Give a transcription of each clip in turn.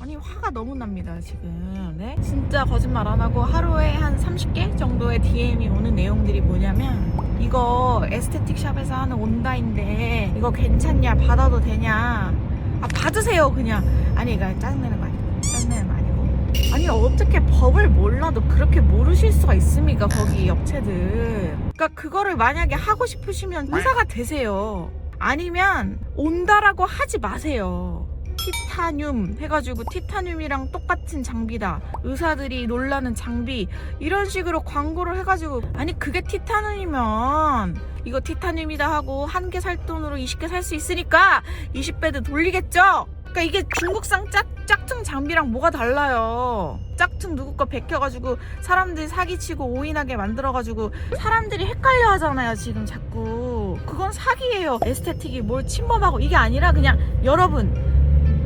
아니 화가 너무 납니다 지금. 네? 진짜 거짓말 안 하고 하루에 한 30개 정도의 DM이 오는 내용들이 뭐냐면 이거 에스테틱 샵에서 하는 온다인데 이거 괜찮냐 받아도 되냐? 아 받으세요 그냥. 아니 이거 짜증내는 거 아니고. 짜증내는 거 아니고. 아니 어떻게 법을 몰라도 그렇게 모르실 수가 있습니까 거기 업체들? 그러니까 그거를 만약에 하고 싶으시면 의사가 되세요. 아니면 온다라고 하지 마세요 티타늄 해가지고 티타늄이랑 똑같은 장비다. 의사들이 놀라는 장비. 이런 식으로 광고를 해가지고. 아니 그게 티타늄이면 이거 티타늄이다 하고 한 개 살 돈으로 20개 살 수 있으니까 20배도 돌리겠죠? 그러니까 이게 중국산 짝, 짝퉁 장비랑 뭐가 달라요? 짝퉁 누구 거 베껴가지고 사람들이 사기치고 오인하게 만들어가지고 사람들이 헷갈려 하잖아요 지금 자꾸. 그건 사기예요. 에스테틱이 뭘 침범하고. 이게 아니라 그냥 여러분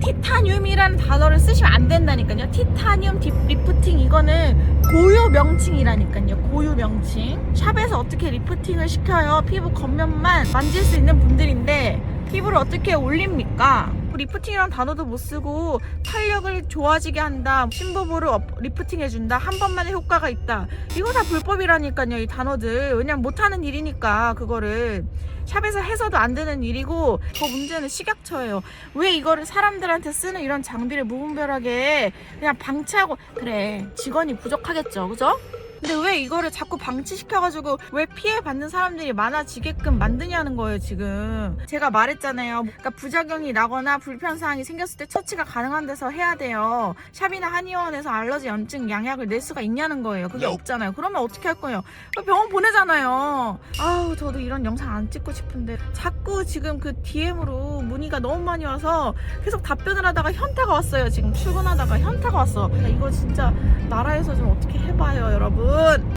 티타늄이라는 단어를 쓰시면 안 된다니까요. 티타늄 딥 리프팅 이거는 고유 명칭이라니까요. 고유 명칭. 샵에서 어떻게 리프팅을 시켜요? 피부 겉면만 만질 수 있는 분들인데 피부를 어떻게 올립니까? 리프팅이란 단어도 못 쓰고 탄력을 좋아지게 한다. 심부보를 업- 리프팅 해준다. 한 번만에 효과가 있다. 이거 다 불법이라니까요. 이 단어들. 왜냐면 못하는 일이니까 그거를. 샵에서 해서도 안 되는 일이고 더 문제는 식약처예요. 왜 이거를 사람들한테 쓰는 이런 장비를 무분별하게 그냥 방치하고 그래 직원이 부족하겠죠 그죠? 근데 왜 이거를 자꾸 방치시켜가지고 왜 피해 받는 사람들이 많아지게끔 만드냐는 거예요 지금. 제가 말했잖아요. 그러니까 부작용이 나거나 불편사항이 생겼을 때 처치가 가능한 데서 해야 돼요. 샵이나 한의원에서 알러지 염증 양약을 낼 수가 있냐는 거예요. 그게 없잖아요. 그러면 어떻게 할 거예요? 병원 보내잖아요. 아우 저도 이런 영상 안 찍고 싶은데. 자꾸 지금 그 DM으로 문의가 너무 많이 와서 계속 답변을 하다가 현타가 왔어요. 지금. 출근하다가 현타가 왔어. 이거 진짜 나라에서 좀 어떻게 해봐요, 여러분. ด